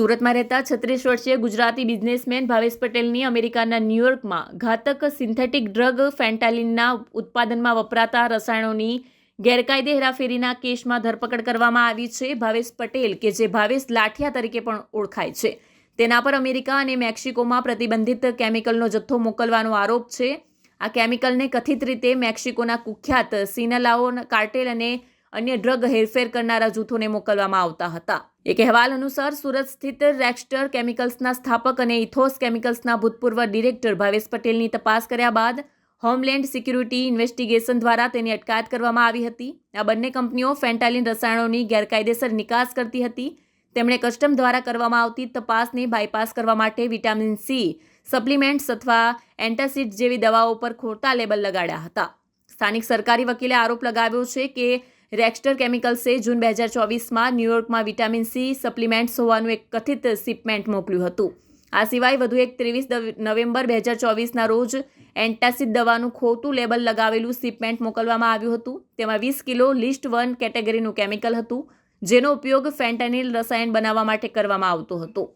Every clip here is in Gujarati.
સુરતમાં રહેતા છત્રીસ વર્ષીય ગુજરાતી બિઝનેસમેન ભાવેશ પટેલની અમેરિકાના ન્યૂયોર્કમાં ઘાતક સિન્થેટિક ડ્રગ ફેન્ટાલિનના ઉત્પાદનમાં વપરાતા રસાયણોની ગેરકાયદે હેરાફેરીના કેસમાં ધરપકડ કરવામાં આવી છે. ભાવેશ પટેલ, કે જે ભાવેશ લાઠિયા તરીકે પણ ઓળખાય છે. તેના પર અમેરિકા અને મેક્સિકોમાં પ્રતિબંધિત કેમિકલનો જથ્થો મોકલવાનો આરોપ છે. આ કેમિકલને કથિત રીતે મેક્સિકોના કુખ્યાત સિનલાઓ કાર્ટેલ અને અન્ય ડ્રગ હેરફેર કરનારા જૂથોને મોકલવામાં આવતા હતા. એક અહેવાલ અનુસાર સુરત સ્થિત રેક્સ્ટર કેમિકલ્સના સ્થાપક અને ઇથોસ કેમિકલ્સના ભૂતપૂર્વ ડિરેક્ટર ભાવેશ પટેલની તપાસ કર્યા બાદ હોમલેન્ડ સિક્યુરિટી ઇન્વેસ્ટિગેશન દ્વારા તેની અટકાયત કરવામાં આવી હતી. આ બંને કંપનીઓ ફેન્ટાલિન રસાયણોની ગેરકાયદેસર નિકાસ કરતી હતી. તેમણે કસ્ટમ દ્વારા કરવામાં આવતી તપાસને બાયપાસ કરવા માટે વિટામિન સી સપ્લિમેન્ટ્સ અથવા એન્ટાસિડ જેવી દવાઓ પર ખોટા લેબલ લગાડ્યા હતા. સ્થાનિક સરકારી વકીલે આરોપ લગાવ્યો છે કે રેક્સ્ટર કેમિકલ્સે જૂન બે હજાર ચોવીસમાં ન્યૂયોર્કમાં વિટામિન સી સપ્લિમેન્ટ્સ હોવાનું એક કથિત શિપમેન્ટ મોકલ્યું હતું. આ સિવાય વધુ એક ત્રેવીસ નવેમ્બર બે હજાર ચોવીસના રોજ એન્ટાસિડ દવાનું ખોટું લેબલ લગાવેલું શિપમેન્ટ મોકલવામાં આવ્યું હતું. તેમાં વીસ કિલો લિસ્ટ વન કેટેગરીનું કેમિકલ હતું, જેનો ઉપયોગ ફેન્ટાનિલ રસાયણ બનાવવા માટે કરવામાં આવતો હતો.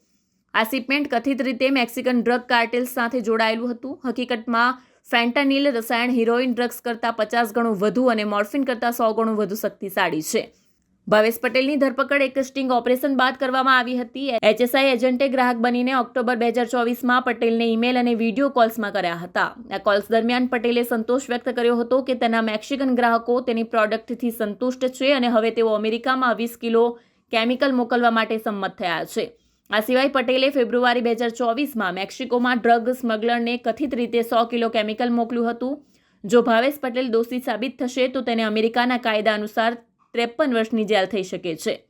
આ શિપમેન્ટ કથિત રીતે મેક્સિકન ડ્રગ કાર્ટેલ્સ સાથે જોડાયેલું હતું. હકીકતમાં ફેન્ટાનિલ રસાયણ હિરોઇન ડ્રગ્સ કરતાં પચાસ ગણું વધુ અને મોર્ફિન કરતાં સો ગણું વધુ શક્તિશાળી છે. ભાવેશ પટેલની ધરપકડ એક સ્ટિંગ ઓપરેશન બાદ કરવામાં આવી હતી. એચએસઆઈ એજન્ટે ગ્રાહક બનીને ઓક્ટોબર બે હજાર ચોવીસમાં પટેલને ઈમેલ અને વીડિયો કોલ્સમાં કર્યા હતા. આ કોલ્સ દરમિયાન પટેલે સંતોષ વ્યક્ત કર્યો હતો કે તેના મેક્સિકન ગ્રાહકો તેની પ્રોડક્ટથી સંતુષ્ટ છે અને હવે તેઓ અમેરિકામાં વીસ કિલો કેમિકલ મોકલવા માટે સંમત થયા છે. આ સિવાય પટેલે ફેબ્રુઆરી બે હજાર ચોવીસમાં મેક્સિકોમાં ડ્રગ સ્મગલરને કથિત રીતે સો કિલો કેમિકલ મોકલ્યું હતું. જો ભાવેશ પટેલ દોષી સાબિત થશે, તો તેને અમેરિકાના કાયદા અનુસાર ત્રેપન વર્ષની જેલ થઈ શકે છે.